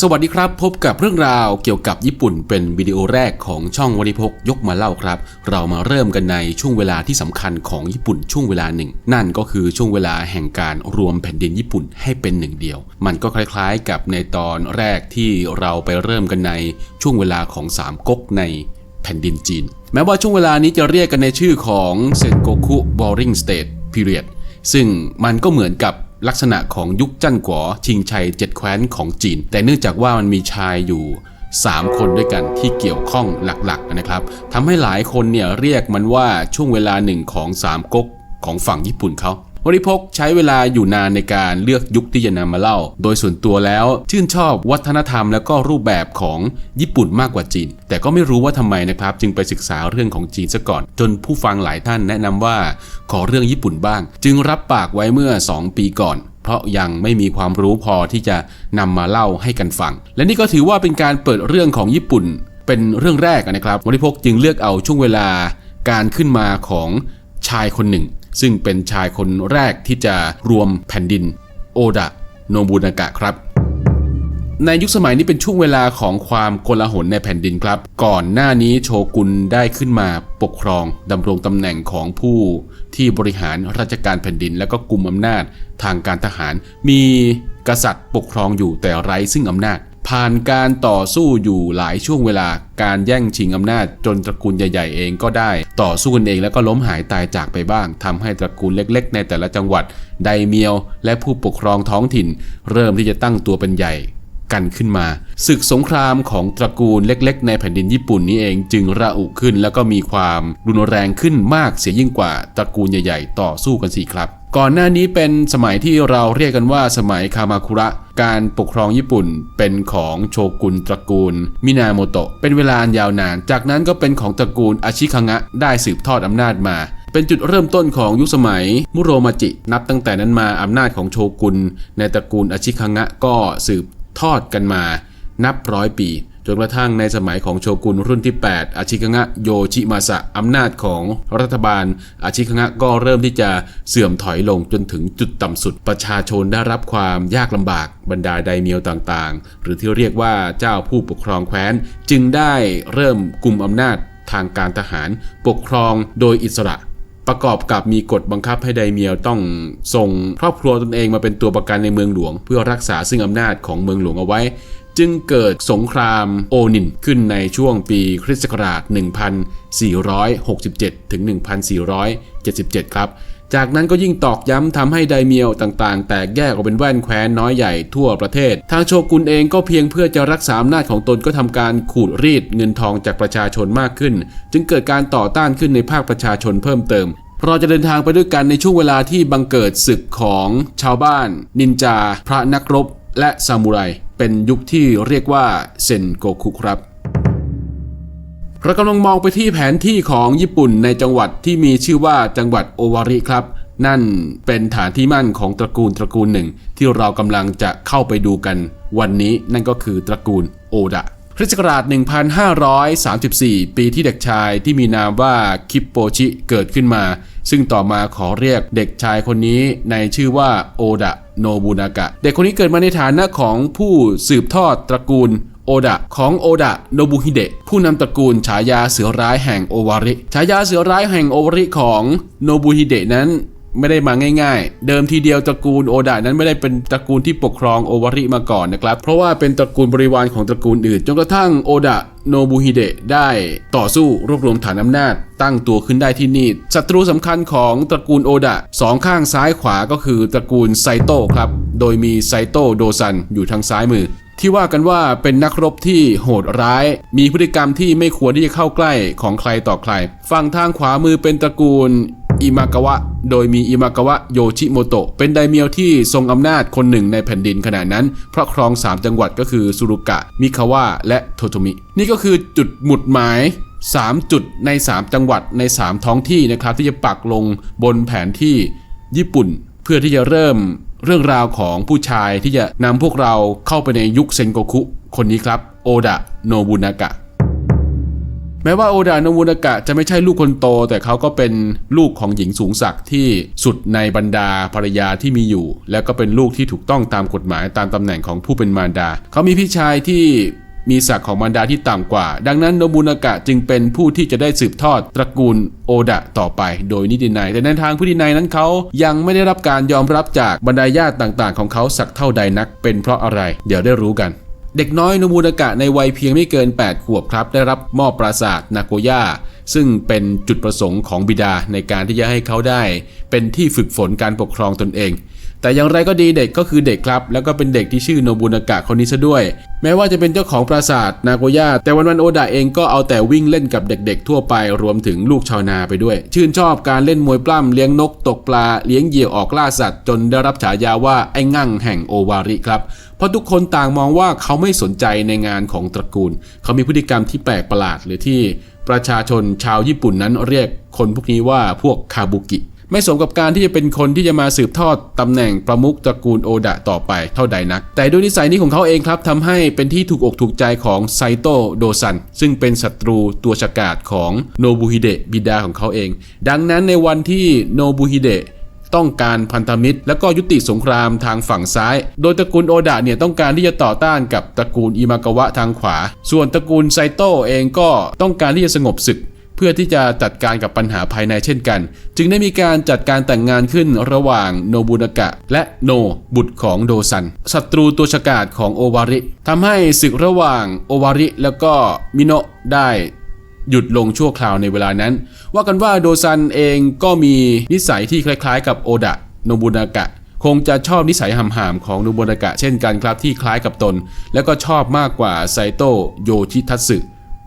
สวัสดีครับ พบกับเรื่องราวเกี่ยวกับญี่ปุ่นเป็นวิดีโอแรกของช่องวันิพกยกมาเล่าครับ เรามาเริ่มกันในช่วงเวลาที่สำคัญของญี่ปุ่นช่วงเวลาหนึ่ง นั่นก็คือช่วงเวลาแห่งการรวมแผ่นดินญี่ปุ่นให้เป็นหนึ่งเดียว มันก็คล้ายๆกับในตอนแรกที่เราไปเริ่มกันในช่วงเวลาของสามก๊กในแผ่นดินจีน แม้ว่าช่วงเวลานี้จะเรียกกันในชื่อของเซนโกคุ Boring State Period ซึ่งมันก็เหมือนกับ ลักษณะของยุคจั่นก๋วชิงชัยเจ็ดแคว้นของจีน แต่เนื่องจากว่ามันมีชายอยู่ 3 คนด้วยกันที่เกี่ยวข้องหลักๆนะครับทำให้หลายคนเนี่ยเรียกมันว่าช่วงเวลาหนึ่งของ3ก๊กของฝั่งญี่ปุ่นเขา วริพกใช้เวลาอยู่นานในการเลือกยุคที่จะนำมาเล่า โดยส่วนตัวแล้วชื่นชอบวัฒนธรรมแล้วก็รูปแบบของญี่ปุ่นมากกว่าจีน แต่ก็ไม่รู้ว่าทำไมนะครับ จึงไปศึกษาเรื่องของจีนซะก่อน จนผู้ฟังหลายท่านแนะนำว่าขอเรื่องญี่ปุ่นบ้าง จึงรับปากไว้เมื่อ 2 ปีก่อนเพราะยังไม่มีความรู้พอที่จะนำมาเล่าให้กันฟัง และนี่ก็ถือว่าเป็นการเปิดเรื่องของญี่ปุ่น เป็นเรื่องแรกนะครับวริพกจึงเลือกเอาช่วงเวลาการขึ้นมาของชายคนหนึ่ง ซึ่งเป็นชายคนแรกที่จะรวมแผ่นดิน โอดะ โนบุนากะครับในยุคสมัยนี้เป็นช่วงเวลาของความโกลาหลในแผ่นดินครับ ก่อนหน้านี้โชกุนได้ขึ้นมาปกครองดำรงตำแหน่งของผู้ที่บริหารราชการแผ่นดิน และก็กลุ่มอำนาจทางการทหาร มีกษัตริย์ปกครองอยู่แต่ไร้ซึ่งอำนาจ ผ่านการต่อสู้อยู่หลายช่วงเวลาการแย่งชิงอำนาจจนตระกูลใหญ่ๆเองก็ได้ ต่อสู้กันเองแล้วก็ล้มหายตายจากไปบ้างทำให้ตระกูลเล็ก ๆ ในแต่ละจังหวัด ไดเมียว และผู้ปกครองท้องถิ่น เริ่มที่จะตั้งตัวเป็นใหญ่กันขึ้นมา ศึกสงครามของตระกูลเล็ก ๆ ในแผ่นดินญี่ปุ่นนี้เองจึงระอุขึ้น แล้วก็มีความรุนแรงขึ้นมากเสียยิ่งกว่าตระกูลใหญ่ ๆ ต่อสู้กันสิครับ ก่อนหน้านี้เป็นสมัยที่เราเรียกกันว่าสมัยคามาคุระ การปกครองญี่ปุ่นเป็นของโชกุนตระกูล มินาโมโตะเป็นเวลาอันยาวนาน จากนั้นก็เป็นของตระกูลอาชิคังะได้สืบทอดอำนาจมา เป็นจุดเริ่มต้นของยุคสมัยมุโรมาจิ นับตั้งแต่นั้นมาอำนาจของโชกุนในตระกูลอาชิคังะก็สืบทอดกันมา นับร้อยปี จนกระทั่งในสมัยของโชกุนรุ่นที่ 8 อาชิคังะโยชิมาสะอำนาจของรัฐบาล อาชิคังะก็เริ่มที่จะเสื่อมถอยลงจนถึงจุดต่ำสุด ประชาชนได้รับความยากลำบากบรรดาไดเมียวต่างๆ หรือที่เรียกว่าเจ้าผู้ปกครองแคว้น จึงได้เริ่มกลุ่มอำนาจทางการทหารปกครองโดยอิสระประกอบกับมีกฎบังคับให้ไดเมียวต้องส่งครอบครัวตนเองมาเป็นตัวประกันในเมืองหลวง เพื่อรักษาซึ่งอำนาจของเมืองหลวงเอาไว้ จึงเกิดสงครามโอนินขึ้นในช่วงปีคริสต์ศักราช 1467 ถึง 1477 ครับ จากนั้นก็ยิ่งตอกย้ำทำให้ไดเมียวต่างๆ แตกแยกออกเป็นแว่นแคว้นน้อยใหญ่ทั่วประเทศ ทางโชกุนเองก็เพียงเพื่อจะรักษาอำนาจของตนก็ทำการขูดรีดเงินทองจากประชาชนมากขึ้น จึงเกิดการต่อต้านขึ้นในภาคประชาชนเพิ่มเติมเราจะเดินทางไปด้วยกันในช่วงเวลาที่บังเกิดศึกของชาวบ้าน นินจา พระนักรบ และซามูไร เป็นยุคที่เรียกว่าเซนโกคุครับเรากำลังมองไปที่แผนที่ของญี่ปุ่นในจังหวัดที่มีชื่อว่าจังหวัดโอวาริครับ นั่นเป็นฐานที่มั่นของตระกูลตระกูลหนึ่ง ที่เรากำลังจะเข้าไปดูกันวันนี้นั่นก็คือตระกูลโอดะ คริสต์ศักราช 1534 ปีที่เด็กชายที่มีนามว่าคิปโปชิเกิดขึ้นมา ซึ่งต่อมาขอเรียกเด็กชายคนนี้ในชื่อว่าโอดะโนบุนากะ เด็กคนนี้เกิดมาในฐานะของผู้สืบทอดตระกูลโอดะของโอดะโนบุฮิเดะผู้นำตระกูลฉายาเสือร้ายแห่งโอวาริ ฉายาเสือร้ายแห่งโอวาริของโนบุฮิเดะนั้น ไม่ได้มาง่ายๆ เดิมทีเดียวตระกูลโอดะนั้นไม่ได้เป็นตระกูลที่ปกครองโอวาริมาก่อนนะครับ เพราะว่าเป็นตระกูลบริวารของตระกูลอื่น จนกระทั่งโอดะโนบุฮิเดะได้ต่อสู้รวบรวมฐานอำนาจ ตั้งตัวขึ้นได้ที่นี่ศัตรูสำคัญของตระกูลโอดะสองข้างซ้ายขวาก็คือตระกูลไซโต้ครับ โดยมีไซโตโดซันอยู่ทางซ้ายมือที่ว่ากันว่าเป็นนักรบที่โหดร้าย มีพฤติกรรมที่ไม่ควรที่จะเข้าใกล้ของใครต่อใคร ฝั่งทางขวามือเป็นตระกูล อิมากาวะ โดยมีอิมากาวะโยชิโมโตะเป็นไดเมียวที่ทรงอำนาจคนหนึ่งในแผ่นดินขณะนั้น เพราะครอง 3 จังหวัดก็คือสุรุกะ มิคาวะ และโทโตมิ นี่ก็คือจุดหมุดหมาย 3 จุดใน 3 จังหวัดใน 3 ท้องที่นะครับ ที่จะปักลงบนแผนที่ญี่ปุ่น เพื่อที่จะเริ่มเรื่องราวของผู้ชายที่จะนำพวกเราเข้าไปในยุคเซนโกคุคนนี้ครับ โอดะโนบุนากะ แม้ว่าโอดานบุนากะจะไม่ใช่ลูกคนโต แต่เขาก็เป็นลูกของหญิงสูงศักดิ์ที่สุดในบรรดาภรรยาที่มีอยู่ แล้วก็เป็นลูกที่ถูกต้องตามกฎหมายตามตำแหน่งของผู้เป็นมารดา เขามีพี่ชายที่มีศักดิ์ของมารดาที่ต่ำกว่า ดังนั้นโนบุนากะจึงเป็นผู้ที่จะได้สืบทอดตระกูลโอดะต่อไป โดยนิตินายแต่ในทางผู้ดินายนั้นเขายังไม่ได้รับการยอมรับจากบรรดาญาติต่างๆ ของเขาสักเท่าใดนักเป็นเพราะอะไร เดี๋ยวได้รู้กัน เด็กน้อยโนบูนากะในวัยเพียงไม่เกิน 8 ขวบครับ ได้รับมอบปราสาทนาโกย่าซึ่งเป็นจุดประสงค์ของบิดาในการที่จะให้เขาได้ เป็นที่ฝึกฝนการปกครองตนเอง แต่อย่างไรก็ดีเด็กก็คือเด็กครับ แล้วก็เป็นเด็กที่ชื่อโนบุนากะคนนี้ซะด้วย แม้ว่าจะเป็นเจ้าของปราสาทนาโกย่าแต่วันวันโอดะเองก็เอาแต่วิ่งเล่นกับเด็กๆ ทั่วไปรวมถึงลูกชาวนาไปด้วย ชื่นชอบการเล่นมวยปล้ำเลี้ยงนกตกปลาเลี้ยงเหยี่ยวออกล่าสัตว์ จนได้รับฉายาว่าไอ้งั่งแห่งโอวาริครับเพราะทุกคนต่างมองว่าเขาไม่สนใจในงานของตระกูล เขามีพฤติกรรมที่แปลกประหลาดหรือที่ประชาชนชาวญี่ปุ่นนั้นเรียกคนพวกนี้ว่าพวกคาบุกิ ไม่สมกับการที่จะเป็นคนที่จะมาสืบทอดตำแหน่งประมุขตระกูลโอดะต่อไปเท่าใดนัก แต่ด้วยนิสัยนี้ของเขาเองครับทำให้เป็นที่ถูกอกถูกใจของไซโตโดซัน ซึ่งเป็นศัตรูตัวฉกาจของโนบุฮิเดะบิดาของเขาเอง ดังนั้นในวันที่โนบุฮิเดะต้องการพันธมิตร และก็ยุติสงครามทางฝั่งซ้าย โดยตระกูลโอดะเนี่ยต้องการที่จะต่อต้านกับตระกูลอิมากาวะทางขวา ส่วนตระกูลไซโตเองก็ต้องการที่จะสงบศึก เพื่อที่จะจัดการกับปัญหาภายในเช่นกัน จึงได้มีการจัดการแต่งงานขึ้นระหว่างโนบุนากะ และโนบุตรของโดซันศัตรูตัวฉกาจของโอวาริทำให้ศึกระหว่างโอวาริแล้วก็มิโนะได้หยุดลงชั่วคราวในเวลานั้น ว่ากันว่าโดซันเองก็มีนิสัยที่คล้ายๆ กับโอดะโนบุนากะ คงจะชอบนิสัยหำหามของโนบุนากะเช่นกันครับที่คล้ายกับตน แล้วก็ชอบมากกว่าไซโตโยชิทัตสึ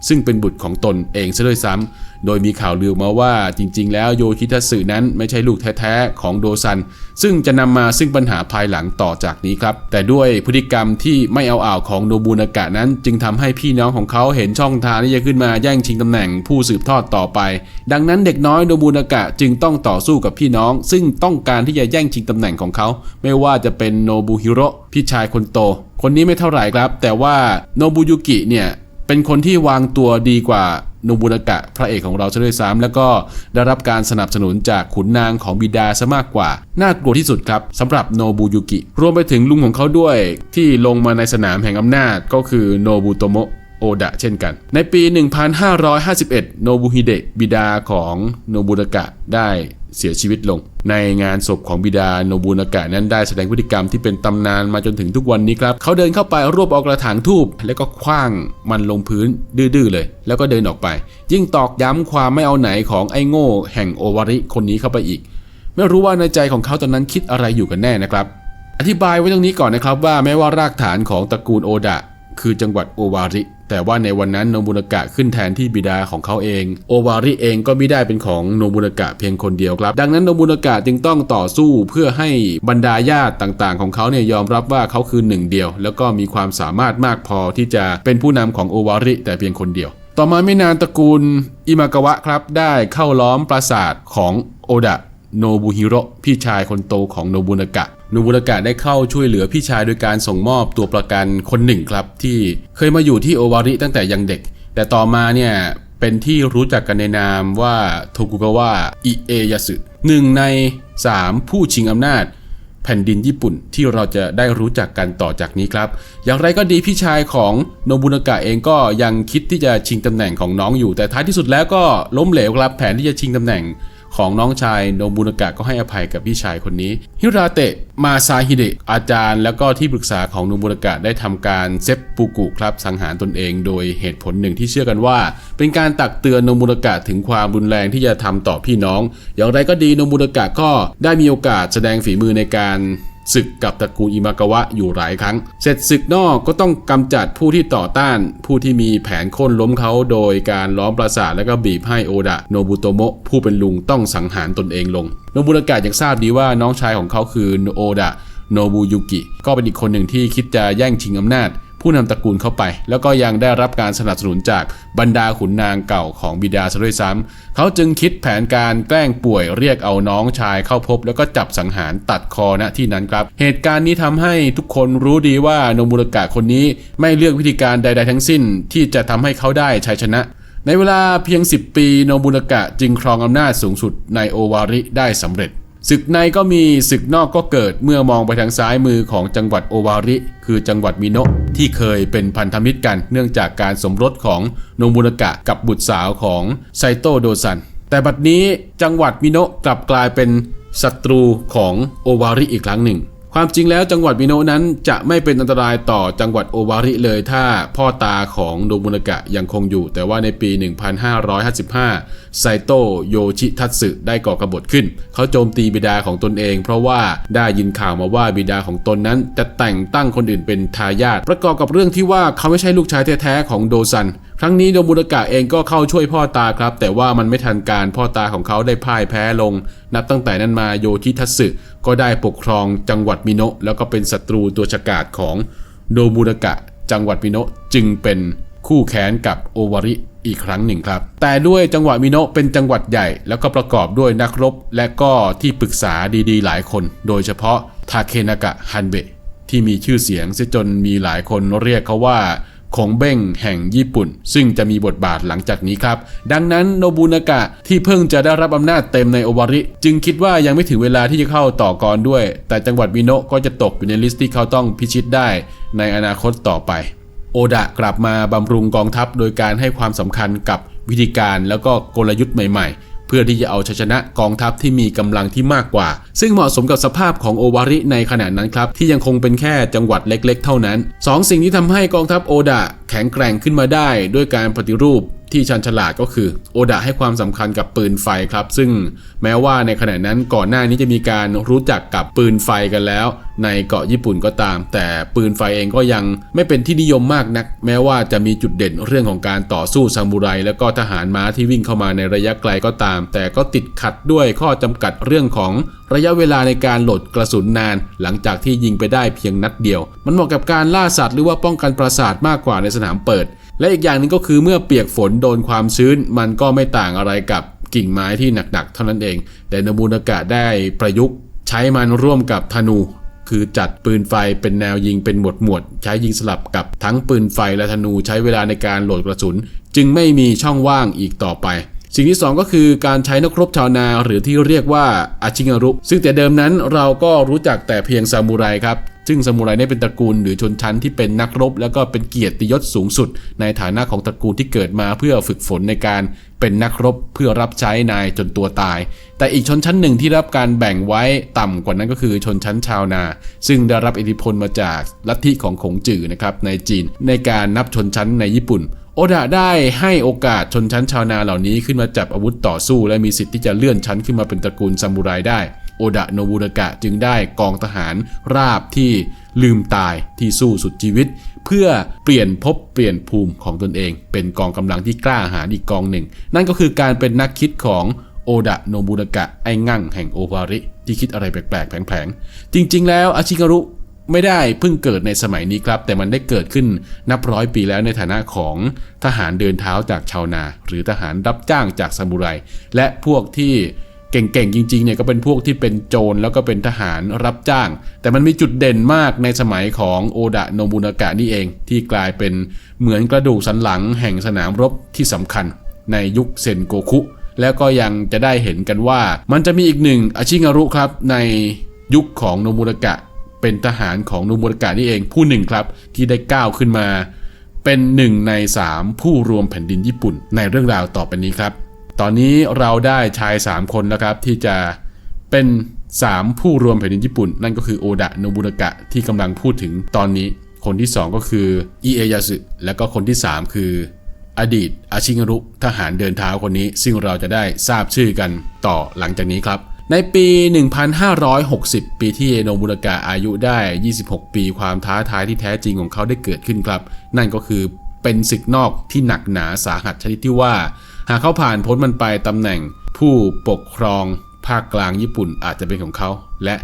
ซึ่งเป็นบุตรของตนเองซะด้วยซ้ำโดยมีข่าวลือมาว่าจริง ๆ แล้วโยชิทัสึนั้นไม่ใช่ลูกแท้ๆของโดซัน ซึ่งจะนำมาซึ่งปัญหาภายหลังต่อจากนี้ครับ แต่ด้วยพฤติกรรมที่ไม่เอาอ่าวของโนบุนากะนั้น จึงทำให้พี่น้องของเขาเห็นช่องทางที่จะขึ้นมาแย่งชิงตำแหน่งผู้สืบทอดต่อไป ดังนั้นเด็กน้อยโนบุนากะจึงต้องต่อสู้กับพี่น้อง ซึ่งต้องการที่จะแย่งชิงตำแหน่งของเขา ไม่ว่าจะเป็นโนบุฮิโร่พี่ชายคนโต คนนี้ไม่เท่าไหร่ครับ แต่ว่าโนบุยุกิเนี่ย เป็นคนที่วางตัวดีกว่าโนบุนากะพระเอกของเราซะด้วยซ้ำแล้วก็ได้รับการสนับสนุนจากขุนนางของบิดาซะมากกว่า น่ากลัวที่สุดครับสำหรับโนบุยุกิ รวมไปถึงลุงของเขาด้วยที่ลงมาในสนามแห่งอำนาจก็คือโนบุโตโมะ โอดะเช่นกัน ในปี 1551 โนบุฮิเดะบิดาของโนบุนากะได้เสียชีวิตลง ในงานศพของบิดาโนบุนากะนั้นได้แสดงพฤติกรรมที่เป็นตำนานมาจนถึงทุกวันนี้ครับ เขาเดินเข้าไปรวบเอากระถางทูบแล้วก็คว้างมันลงพื้นดื้อๆเลย แล้วก็เดินออกไป ยิ่งตอกย้ำความไม่เอาไหนของไอ้โง่ แห่งโอวาริคนนี้เข้าไปอีก ไม่รู้ว่าในใจของเขาตอนนั้นคิดอะไรอยู่กันแน่นะครับ อธิบายไว้ตรงนี้ก่อนนะครับว่าแม้ว่ารากฐานของตระกูลโอดะ คือจังหวัดโอวาริ แต่ว่าในวันนั้นโนบุนากะขึ้นแทนที่บิดาของเขาเอง โอวาริเองก็ไม่ได้เป็นของโนบุนากะเพียงคนเดียวครับ ดังนั้นโนบุนากะจึงต้องต่อสู้เพื่อให้บรรดาญาติต่างๆ ของเขาเนี่ยยอมรับว่าเขาคือหนึ่งเดียว แล้วก็มีความสามารถมากพอที่จะเป็นผู้นำของโอวาริ แต่เพียงคนเดียว ต่อมาไม่นานตระกูลอิมากาวะครับได้เข้าล้อมปราสาทของโอดะโนบุฮิโร่พี่ชายคนโตของโนบุนากะ นบุนากะได้เข้าช่วยเหลือพี่ชายโดยการส่งมอบตัวประกันคนหนึ่งครับ ที่เคยมาอยู่ที่โอวาริตั้งแต่ยังเด็ก แต่ต่อมาเนี่ยเป็นที่รู้จักกันในนามว่าโทกุกาวะอิเอยาสึหนึ่งใน 3 ผู้ชิงอำนาจ แผ่นดินญี่ปุ่นที่เราจะได้รู้จักกันต่อจากนี้ครับ อย่างไรก็ดีพี่ชายของโนบุนากะเองก็ยังคิดที่จะชิงตำแหน่งของน้องอยู่ แต่ท้ายที่สุดแล้วก็ล้มเหลวครับแผนที่จะชิงตำแหน่ง ของน้องชายโนบุนากะก็ให้อภัยกับพี่ชายคนนี้ ฮิราเตะมาซาฮิเดะอาจารย์ แล้วก็ที่ปรึกษาของโนบุนากะได้ทำการเซปปูกุครับสังหารตนเอง โดยเหตุผลหนึ่งที่เชื่อกันว่า เป็นการตักเตือนโนบุนากะถึงความรุนแรงที่จะทำต่อพี่น้อง อย่างไรก็ดีโนบุนากะก็ได้มีโอกาสแสดงฝีมือในการ ศึกกับตระกูลอิมากาวะอยู่หลายครั้ง เสร็จศึกนอกก็ต้องกำจัดผู้ที่ต่อต้าน ผู้ที่มีแผนโค่นล้มเขาโดยการล้อมปราสาทและก็บีบให้โอดะโนบุโตโมะผู้เป็นลุงต้องสังหารตนเองลงโนบุรากะยังทราบดีว่าน้องชายของเขาคือโอดะโนบุยุกิ ก็เป็นอีกคนหนึ่งที่คิดจะแย่งชิงอำนาจ ผู้นำตระกูลเข้าไป แล้วก็ยังได้รับการสนับสนุนจากบรรดาขุนนางเก่าของบิดาซะด้วยซ้ำเขาจึงคิดแผนการแกล้งป่วยเรียกเอาน้องชายเข้าพบ แล้วก็จับสังหารตัดคอณที่นั้นครับ เหตุการณ์นี้ทำให้ทุกคนรู้ดีว่าโนบุรากะคนนี้ไม่เลือกวิธีการใด ๆ ทั้งสิ้น ที่จะทำให้เขาได้ชัยชนะในเวลาเพียง 10 ปี โนบุนากะจึงครองอำนาจสูงสุดในโอวาริได้สำเร็จ ศึกในก็มีศึกนอกก็เกิดเมื่อมองไปทางซ้ายมือของจังหวัดโอวาริ คือจังหวัดมิโนะที่เคยเป็นพันธมิตรกัน เนื่องจากการสมรสของโนบุนากะกับบุตรสาวของไซโตโดซัน แต่บัดนี้จังหวัดมิโนะกลับกลายเป็นศัตรูของโอวาริอีกครั้งหนึ่ง ความจริงแล้วจังหวัดมิโนะนั้นจะไม่เป็นอันตรายต่อจังหวัดโอวาริเลยถ้าพ่อตาของโนบุนากะยังคงอยู่ แต่ว่าในปี 1555 ไซโตโยชิทัตสึได้ก่อกบฏขึ้น เขาโจมตีบิดาของตนเอง เพราะว่าได้ยินข่าวมาว่าบิดาของตนนั้นจะแต่งตั้งคนอื่นเป็นทายาทประกอบกับเรื่องที่ว่าเขาไม่ใช่ลูกชายแท้ๆของโดซัน ครั้งนี้โนบุนากะเองก็เข้าช่วยพ่อตาครับ แต่ว่ามันไม่ทันการพ่อตาของเขาได้พ่ายแพ้ลง นับตั้งแต่นั้นมาโยชิทัตสึก็ได้ปกครองจังหวัดมิโนะแล้วก็เป็นศัตรูตัวฉกาจของโนบุนากะ จังหวัดมิโนะจึงเป็นคู่แค้นกับโอวาริอีกครั้งหนึ่งครับ แต่ด้วยจังหวัดมิโนะเป็นจังหวัดใหญ่ แล้วก็ประกอบด้วยนักรบ และก็ที่ปรึกษาดีๆ หลายคน โดยเฉพาะทาเคนากะฮันเบะที่มีชื่อเสียงเสียจนมีหลายคนเรียกเขาว่า ของเบ้งแห่งญี่ปุ่น ซึ่งจะมีบทบาทหลังจากนี้ครับ ดังนั้นโนบุนากะที่เพิ่งจะได้รับอำนาจเต็มในโอวาริ จึงคิดว่ายังไม่ถึงเวลาที่จะเข้าต่อกรด้วย แต่จังหวัดมิโนะก็จะตกอยู่ในลิสต์ที่เขาต้องพิชิตได้ในอนาคตต่อไป โอดะกลับมาบำรุงกองทัพโดยการให้ความสำคัญกับวิธีการแล้วก็กลยุทธ์ใหม่ ๆ เพื่อที่จะเอาชัยชนะกองทัพที่มีกำลังที่มากกว่า ซึ่งเหมาะสมกับสภาพของโอวาริในขณะนั้นครับ ที่ยังคงเป็นแค่จังหวัดเล็ก ๆ เท่านั้นสองสิ่งที่ทำให้กองทัพโอดะแข็งแกร่งขึ้นมาได้ด้วยการปฏิรูป ที่ชันฉลาดก็คือโอดะให้ความสำคัญกับปืนไฟครับ ซึ่งแม้ว่าในขณะนั้นก่อนหน้านี้จะมีการรู้จักกับปืนไฟกันแล้ว ในเกาะญี่ปุ่นก็ตาม แต่ปืนไฟเองก็ยังไม่เป็นที่นิยมมากนัก แม้ว่าจะมีจุดเด่นเรื่องของการต่อสู้ซามูไรแล้วก็ทหารม้าที่วิ่งเข้ามาในระยะไกลก็ตาม แต่ก็ติดขัดด้วยข้อจำกัดเรื่องของระยะเวลาในการโหลดกระสุนนาน หลังจากที่ยิงไปได้เพียงนัดเดียว มันเหมาะกับการล่าสัตว์หรือว่าป้องกันปราสาทมากกว่าในสนามเปิด และอีกอย่างหนึงก็คือเมื่อเปียกฝนโดนความชื้น มันก็ไม่ต่างอะไรกับกิ่งไม้ที่หนักๆเท่านั้นเอง แต่นบูนากะได้ประยุกต์ ใช้มันร่วมกับธนู คือจัดปืนไฟเป็นแนวยิงเป็นหมวดหมวด ใช้ยิงสลับกับทั้งปืนไฟและธนูใช้เวลาในการโหลดกระสุน จึงไม่มีช่องว่างอีกต่อไปสิ่งที่ 2 ก็คือการใช้นักรบชาวนาหรือที่เรียกว่าอาชิงารุ ซึ่งแต่เดิมนั้นเราก็รู้จักแต่เพียงซามูไรครับ ซึ่งซามูไรเนี่ยเป็นตระกูลหรือชนชั้นที่เป็นนักรบ แล้วก็เป็นเกียรติยศสูงสุด ในฐานะของตระกูลที่เกิดมาเพื่อฝึกฝนในการเป็นนักรบเพื่อรับใช้นายจนตัวตาย แต่อีกชนชั้นหนึ่งที่รับการแบ่งไว้ต่ำกว่านั้นก็คือชนชั้นชาวนา ซึ่งได้รับอิทธิพลมาจากลัทธิของขงจื่อนะครับในจีน ในการนับชนชั้นในญี่ปุ่นโอดะได้ให้โอกาสชนชั้นชาวนาเหล่านี้ขึ้นมาจับอาวุธต่อสู้ และมีสิทธิ์ที่จะเลื่อนชั้นขึ้นมาเป็นตระกูลซามูไรได้ โอดะโนบุนากะจึงได้กองทหารราบที่ลืมตายที่สู้สุดชีวิต เพื่อเปลี่ยนภพเปลี่ยนภูมิของตนเอง เป็นกองกำลังที่กล้าหาญอีกกองหนึ่ง นั่นก็คือการเป็นนักคิดของโอดะโนบุนากะไอ้งั่งแห่งโอวาริ ที่คิดอะไรแปลกๆ แผลงๆ จริง ๆ แล้วอาชิการุไม่ได้เพิ่งเกิดในสมัยนี้ครับ แต่มันได้เกิดขึ้นนับร้อยปีแล้วในฐานะของทหารเดินเท้าจากชาวนา หรือทหารรับจ้างจากซามูไร และพวกที่ เก่งๆจริงๆเนี่ยก็เป็นพวกที่เป็นโจรแล้วก็เป็นทหารรับจ้าง แต่มันมีจุดเด่นมากในสมัยของโอดะโนบุนากะนี่เอง ที่กลายเป็นเหมือนกระดูกสันหลังแห่งสนามรบที่สำคัญในยุคเซนโกคุ แล้วก็ยังจะได้เห็นกันว่า มันจะมีอีกหนึ่งอาชิงารุครับในยุคของโนบุนากะ เป็นทหารของโนบุนากะนี่เองผู้หนึ่งครับที่ได้ก้าวขึ้นมา เป็นหนึ่งในสามผู้รวมแผ่นดินญี่ปุ่นในเรื่องราวต่อไปนี้ครับ ตอนนี้เราได้ชาย 3 คนแล้วครับ ที่จะเป็น 3 ผู้รวมแผ่นดินญี่ปุ่น นั่นก็คือโอดะโนบุนากะที่กำลังพูดถึงตอนนี้ คนที่ 2 ก็คืออิเอยาสึแล้วก็คนที่ 3 คือ อดีตอาชิงรุทหารเดินเท้าคนนี้ ซึ่งเราจะได้ทราบชื่อกันต่อหลังจากนี้ครับ ในปี 1560 ปีที่โนบุนากะอายุได้ 26 ปีความท้าทายที่แท้จริงของเขาได้เกิดขึ้นครับ นั่นก็คือเป็นศึกนอกที่หนักหนาสาหัสชนิดที่ว่า หากเขาผ่านพ้นมันไปตำแหน่งผู้ปกครองภาคกลางญี่ปุ่นอาจจะเป็นของเขา และ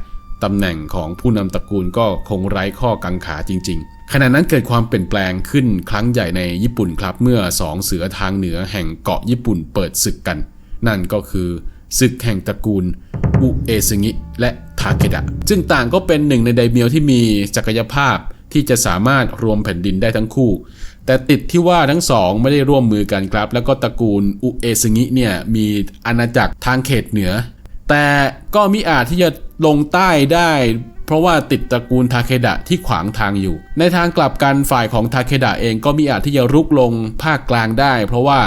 ตำแหน่งของผู้นำตระกูลก็คงไร้ข้อกังขาจริง ๆ ขณะนั้นเกิดความเปลี่ยนแปลงขึ้นครั้งใหญ่ในญี่ปุ่นครับเมื่อสองเสือทางเหนือแห่งเกาะญี่ปุ่นเปิดศึกกัน นั่นก็คือศึกแห่งตระกูลอุเอซึงิและทาเคดะซึ่งต่างก็เป็นหนึ่งในไดเมียวที่มีศักยภาพ ที่จะสามารถรวมแผ่นดินได้ทั้งคู่ แต่ติดที่ว่าทั้งสองไม่ได้ร่วมมือกันครับ แล้วก็ตระกูลอุเอซึงิเนี่ยมีอาณาจักรทางเขตเหนือ แต่ก็มิอาจที่จะลงใต้ได้เพราะว่าติดตระกูลทาเคดะที่ขวางทางอยู่ ในทางกลับกันฝ่ายของทาเคดะเองก็มิอาจที่จะรุกลงภาคกลางได้ เพราะว่า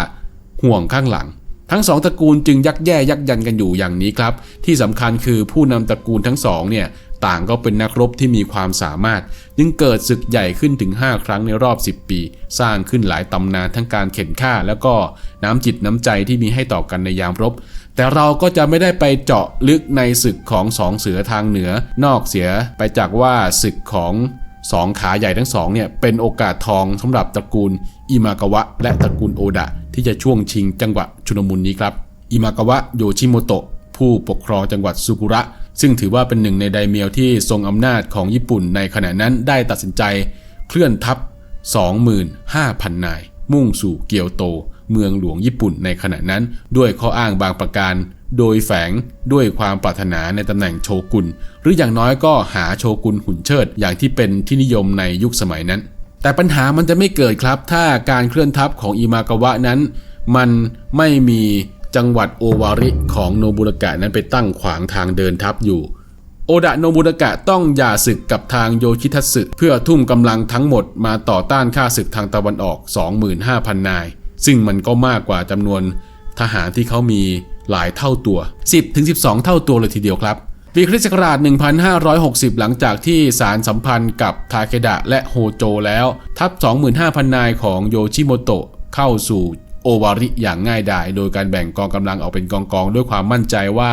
ห่วงข้างหลัง ทั้งสองตระกูลจึงยักแย่ยักยันกันอยู่อย่างนี้ครับ ที่สำคัญคือผู้นำตระกูลทั้งสองเนี่ย ต่างก็เป็นนักรบที่มีความสามารถ จึงเกิดศึกใหญ่ขึ้นถึง 5 ครั้งในรอบ 10 ปี สร้างขึ้นหลายตำนานทั้งการเข็นฆ่า แล้วก็น้ำจิตน้ำใจที่มีให้ต่อกันในยามรบ แต่เราก็จะไม่ได้ไปเจาะลึกในศึกของสองเสือทางเหนือ นอกเสียไปจากว่าศึกของสองขาใหญ่ทั้งสองเนี่ยเป็นโอกาสทองสำหรับตระกูลอิมากาวะ และตระกูลโอดะ ที่จะช่วงชิงจังหวะชุลมุนนี้ครับอิมากาวะโยชิโมโตะผู้ปกครองจังหวัดซุกุระ ซึ่งถือว่าเป็นหนึ่งในไดเมียวที่ทรงอำนาจของญี่ปุ่นในขณะนั้นได้ตัดสินใจเคลื่อนทัพ 25,000 นาย มุ่งสู่เกียวโต เมืองหลวงญี่ปุ่นในขณะนั้น ด้วยข้ออ้างบางประการ โดยแฝงด้วยความปรารถนาในตำแหน่งโชกุน หรืออย่างน้อยก็หาโชกุนหุ่นเชิด อย่างที่เป็นที่นิยมในยุคสมัยนั้น แต่ปัญหามันจะไม่เกิดครับ ถ้าการเคลื่อนทัพของอิมากาวะนั้น มันไม่มี จังหวัดโอวาริของโนบุรากะนั้นไปตั้งขวางทางเดินทัพอยู่ โอดะโนบุรากะต้องหย่าศึกกับทางโยชิทัตสึเพื่อทุ่มกำลังทั้งหมดมาต่อต้านข้าศึกทางตะวันออก 25,000 นาย ซึ่งมันก็มากกว่าจำนวนทหารที่เขามีหลายเท่าตัว 10-12 เท่าตัวเลยทีเดียวครับปีคริสต์ศักราช 1560 หลังจากที่สารสัมพันธ์กับทาเคดะและโฮโจแล้ว ทัพ 25,000 นายของโยชิโมโตะเข้าสู่โอ วาริอย่างง่ายดายโดยการแบ่งกองกำลังออกเป็นกองกองด้วยความมั่นใจว่า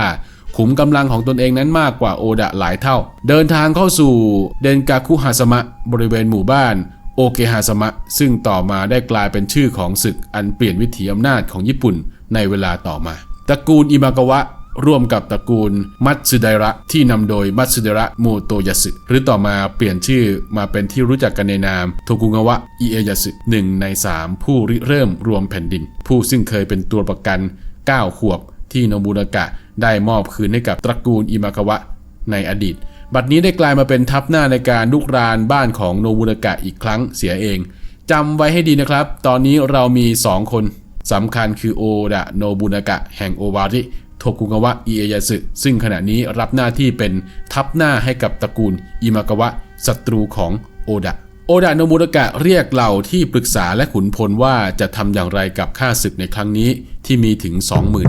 ขุมกำลังของตนเองนั้นมากกว่าโอดะหลายเท่า เดินทางเข้าสู่เดนกาคุฮาสมะบริเวณหมู่บ้านโอเกฮาสมะ ซึ่งต่อมาได้กลายเป็นชื่อของศึกอันเปลี่ยนวิถีอำนาจของญี่ปุ่นในเวลาต่อมาตระกูลอิมากาวะ ร่วมกับตระกูลมัตสึไดระที่นำโดยมัตสึไดระโมโตยาสึหรือต่อมาเปลี่ยนชื่อมาเป็นที่รู้จักกันในนามโทกุงาวะอิเอยาสึหนึ่งในสามผู้ริเริ่มรวมแผ่นดิน ผู้ซึ่งเคยเป็นตัวประกัน 9 ขวบที่โนบุรากะได้มอบคืนให้กับตระกูลอิมากาวะในอดีต บัดนี้ได้กลายมาเป็นทัพหน้าในการลุกรานบ้านของโนบุรากะอีกครั้งเสียเองจำไว้ให้ดีนะครับ ตอนนี้เรามี 2 คนสำคัญคือโอดะโนบุนากะแห่งโอวาริ กุงาวะอิเอยาสึซึ่งขณะนี้รับหน้าที่เป็นทัพหน้าให้กับตระกูลอิมากาวะศัตรูของโอดะโอดะโนบุรกะเรียกเหล่าที่ปรึกษาและขุนพลว่าจะทำอย่างไรกับข้าศึกในครั้งนี้ที่มีถึง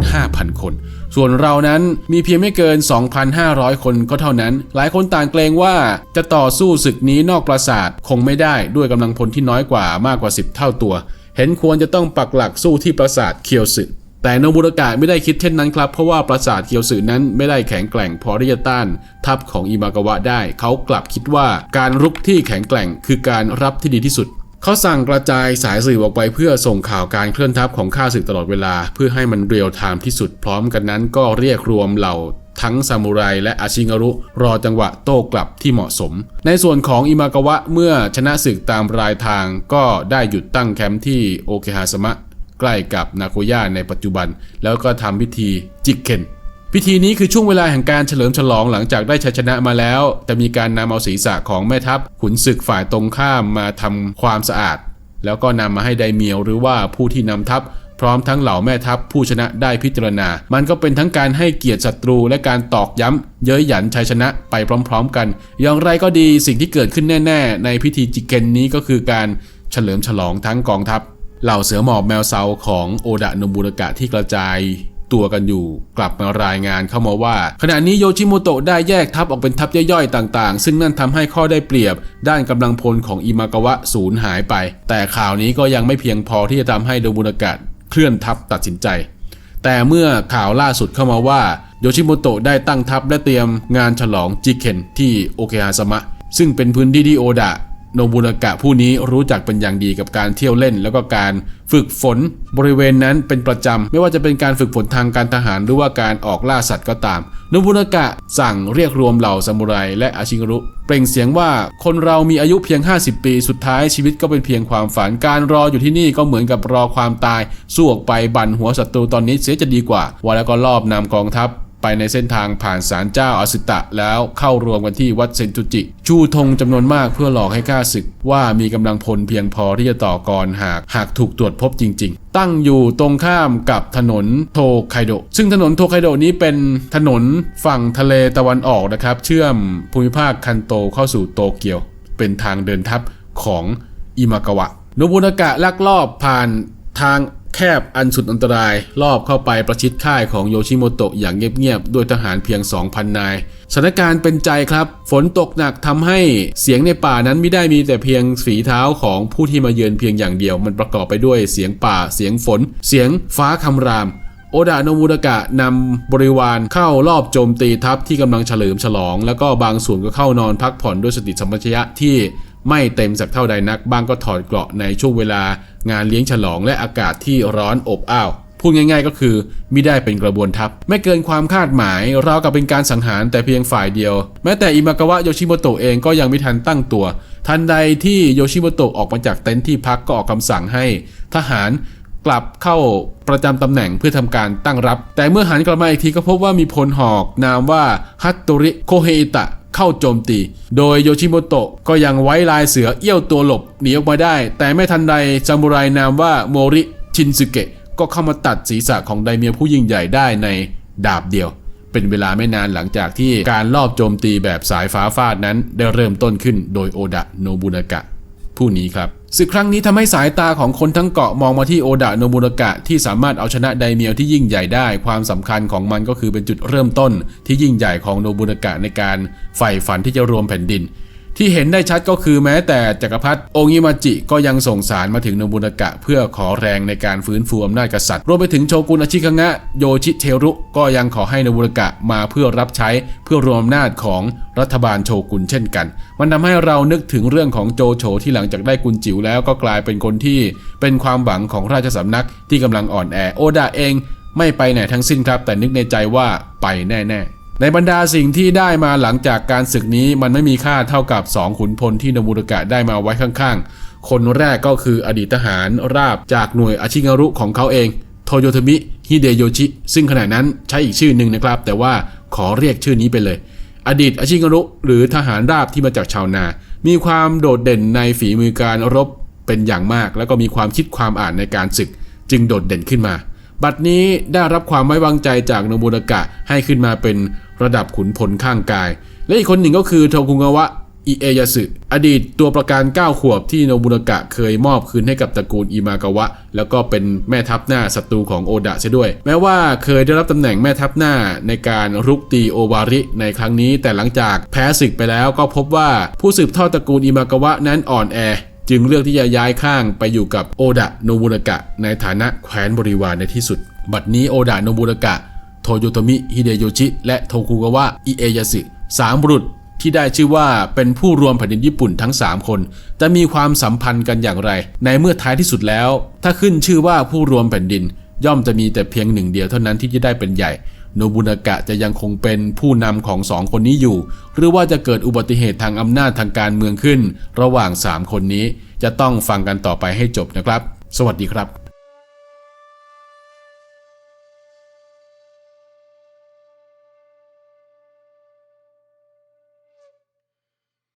25,000 คน ส่วนเรานั้นมีเพียงไม่เกิน 2,500 คนก็เท่านั้น หลายคนต่างเกรงว่าจะต่อสู้ศึกนี้นอกปราสาทคงไม่ได้ด้วยกำลังพลที่น้อยกว่ามากกว่า 10 เท่าตัว เห็นควรจะต้องปักหลักสู้ที่ปราสาทเคียวสึ แต่โนบุรากะไม่ได้คิดเช่นนั้นครับ เพราะว่าปราสาทเคียวสึนั้นไม่ได้แข็งแกร่งพอที่จะต้านทัพของอิมากาวะได้ เขากลับคิดว่าการรุกที่แข็งแกร่งคือการรับที่ดีที่สุดเขาสั่งกระจายสายสื่อออกไปเพื่อส่งข่าวการเคลื่อนทัพของข้าศึกตลอดเวลา เพื่อให้มันเรียลไทม์ที่สุดพร้อมกันนั้นก็เรียกรวมเหล่าทั้งซามูไรและอาชิงารุ รอจังหวะโต้กลับที่เหมาะสม ในส่วนของอิมากาวะเมื่อชนะศึกตามรายทางก็ได้หยุดตั้งแคมป์ที่โอเคฮาสมะ ใกล้กับนาโกย่าในปัจจุบัน แล้วก็ทำพิธีจิกเคนพิธีนี้คือช่วงเวลาแห่งการเฉลิมฉลองหลังจากได้ชัยชนะมาแล้ว แต่มีการนำเอาศีรษะของแม่ทัพขุนศึกฝ่ายตรงข้ามมาทำความสะอาด แล้วก็นำมาให้ไดเมียวหรือว่าผู้ที่นำทัพพร้อมทั้งเหล่าแม่ทัพผู้ชนะได้พิจารณา มันก็เป็นทั้งการให้เกียรติศัตรูและการตอกย้ำ เย้ยหยันชัยชนะไปพร้อม ๆ กัน อย่างไรก็ดีสิ่งที่เกิดขึ้นแน่ ๆ ในพิธีจิกเกนนี้ก็คือการเฉลิมฉลองทั้งกองทัพ เหล่าเสือหมอบแมวเซาของโอดะโนบุรกะที่กระจายตัวกันอยู่ กลับมารายงานเข้ามาว่า ขณะนี้โยชิโมโตะได้แยกทัพออกเป็นทัพย่อยๆต่างๆ ซึ่งนั่นทำให้ข้อได้เปรียบ ด้านกำลังพลของอิมากาวะสูญหายไป แต่ข่าวนี้ก็ยังไม่เพียงพอที่จะทำให้โนบุรากะเคลื่อนทัพตัดสินใจ แต่เมื่อข่าวล่าสุดเข้ามาว่าโยชิโมโตะได้ตั้งทัพและเตรียมงานฉลองจิเคนที่โอเคฮาสมะซึ่งเป็นพื้นที่ที่โอดะ โนบุนากะผู้นี้รู้จักเป็นอย่างดีกับการเที่ยวเล่น แล้วก็การฝึกฝนบริเวณนั้นเป็นประจำ ไม่ว่าจะเป็นการฝึกฝนทางการทหารหรือว่าการออกล่าสัตว์ก็ตาม โนบุนากะสั่งเรียกรวมเหล่าซามูไรและอาชิงรุเปล่งเสียงว่าคนเรามีอายุเพียง 50 ปี สุดท้ายชีวิตก็เป็นเพียงความฝันการรออยู่ที่นี่ก็เหมือนกับรอความตาย สู้ออกไปบั่นหัวศัตรูตอนนี้เสียจะดีกว่าว่าแล้วก็รอบนำกองทัพ ไปในเส้นทางผ่านศาลเจ้าอสุตะแล้วเข้ารวมกันที่วัดเซนตุจิ ชูธงจำนวนมากเพื่อหลอกให้ข้าศึกว่ามีกำลังพลเพียงพอที่จะต่อกรหากหากถูกตรวจพบจริง ๆ ตั้งอยู่ตรงข้ามกับถนนโทไคโด ซึ่งถนนโทไคโดนี้เป็นถนนฝั่งทะเลตะวันออกนะครับ เชื่อมภูมิภาคคันโตเข้าสู่โตเกียว เป็นทางเดินทัพของอิมากาวะโนบุนากะลักลอบผ่านทาง แคบอันสุดอันตรายรอบเข้าไปประชิดค่ายของโยชิโมโตะอย่างเงียบๆ ด้วยทหารเพียง 2,000 นาย สถานการณ์เป็นใจครับ ฝนตกหนักทำให้เสียงในป่านั้นไม่ได้มีแต่เพียงฝีเท้าของผู้ที่มาเยือนเพียงอย่างเดียว มันประกอบไปด้วยเสียงป่า เสียงฝน เสียงฟ้าคำรามโอดาโนมูรากะนำบริวารเข้ารอบโจมตีทัพที่กำลังเฉลิมฉลอง แล้วก็บางส่วนก็เข้านอนพักผ่อนด้วยสติสัมปชัญญะที่ ไม่เต็มสักเท่าใดนัก บ้างก็ถอดเกราะในช่วงเวลางานเลี้ยงฉลองและอากาศที่ร้อนอบอ้าวพูดง่ายๆก็คือมิได้เป็นกระบวนทัพ ไม่เกินความคาดหมายราวกับเป็นการสังหารแต่เพียงฝ่ายเดียว แม้แต่อิมากาวะโยชิโมโตะเองก็ยังไม่ทันตั้งตัว ทันใดที่โยชิโมโตะออกมาจากเต็นท์ที่พักก็ออกคำสั่งให้ ทหารกลับเข้าประจำตำแหน่งเพื่อทำการตั้งรับ แต่เมื่อหันกลับมาอีกทีก็พบว่ามีพลหอก นามว่าฮัตโตริโคเฮอิตะ เข้าโจมตี โดยโยชิโมโตะก็ยังไว้ลายเสือเอี้ยวตัวหลบหนีออกมาได้ แต่ไม่ทันใดซามูไรนามว่าโมริชินสึเกะก็เข้ามาตัดศีรษะของไดเมียผู้ยิ่งใหญ่ได้ในดาบเดียว เป็นเวลาไม่นานหลังจากที่การลอบโจมตีแบบสายฟ้าฟาดนั้นได้เริ่มต้นขึ้นโดยโอดะโนบุนากะผู้นี้ครับ ศึกครั้งนี้ทำให้สายตาของคนทั้งเกาะมองมาที่โอดะโนบุรกะที่สามารถเอาชนะไดเมียวที่ยิ่งใหญ่ได้ ความสำคัญของมันก็คือเป็นจุดเริ่มต้นที่ยิ่งใหญ่ของโนบุรกะในการใฝ่ฝันที่จะรวมแผ่นดิน ที่เห็นได้ชัดก็คือแม้แต่จักรพรรดิโองิมาจิก็ยังส่งสารมาถึงนบุนากะ เพื่อขอแรงในการฟื้นฟูอำนาจกษัตริย์ รวมไปถึงโชกุนอาชิคังะโยชิเทรุ ก็ยังขอให้นบุนากะมาเพื่อรับใช้เพื่อรวมอำนาจของรัฐบาลโชกุนเช่นกัน มันทำให้เรานึกถึงเรื่องของโจโฉที่หลังจากได้กุนจิ๋วแล้วก็กลายเป็นคนที่เป็นความหวังของราชสำนักที่กำลังอ่อนแอโอดาเอง ไม่ไปไหนทั้งสิ้นครับ แต่นึกในใจว่าไปแน่ ๆ ในบรรดาสิ่งที่ได้มาหลังจากการศึกนี้มันไม่มีค่าเท่ากับ 2 ขุนพลที่นบุรกะได้มาไว้ข้างๆ คนแรกก็คืออดีตทหารราบจากหน่วยอาชิงารุของเขาเอง โทโยทมิ ฮิเดโยชิ ซึ่งขณะนั้นใช้อีกชื่อหนึ่งนะครับ แต่ว่าขอเรียกชื่อนี้ไปเลย อดีตอาชิงารุหรือทหารราบที่มาจากชาวนา มีความโดดเด่นในฝีมือการรบเป็นอย่างมาก แล้วก็มีความคิดความอ่านในการศึก จึงโดดเด่นขึ้นมา บัดนี้ได้รับความไว้วางใจจากโนบุรกะให้ขึ้นมาเป็น ระดับขุนพลข้างกาย และอีกคนหนึ่งก็คือโทคุงาวะอิเอยาสึอดีตตัวประกัน9ขวบที่โนบุรกะเคยมอบคืนให้กับตระกูลอิมากาวะ แล้วก็เป็นแม่ทัพหน้าศัตรูของโอดะเสียด้วย แม้ว่าเคยได้รับตำแหน่งแม่ทัพหน้าในการรุกตีโอวาริในครั้งนี้ แต่หลังจากแพ้ศึกไปแล้วก็พบว่าผู้สืบทอดตระกูลอิมากาวะนั้นอ่อนแอ จึงเลือกที่จะย้ายข้างไปอยู่กับโอดะโนบุรกะ ในฐานะแคว้นบริวารในที่สุด บัดนี้โอดะโนบุรกะ โทโยโตมิฮิเดโยชิ และโทคุกาวะอิเอยาสึสามบุรุษที่ได้ชื่อว่าเป็นผู้รวมแผ่นดินญี่ปุ่นทั้ง 3 คน จะมีความสัมพันธ์กันอย่างไร ในเมื่อท้ายที่สุดแล้ว ถ้าขึ้นชื่อว่าผู้รวมแผ่นดิน ย่อมจะมีแต่เพียงหนึ่งเดียวเท่านั้นที่จะได้เป็นใหญ่ โนบุนากะจะยังคงเป็นผู้นำของสองคนนี้อยู่ หรือว่าจะเกิดอุบัติเหตุทางอำนาจทางการเมืองขึ้น ระหว่าง 3 คนนี้จะต้องฟังกันต่อไปให้จบนะครับ สวัสดีครับ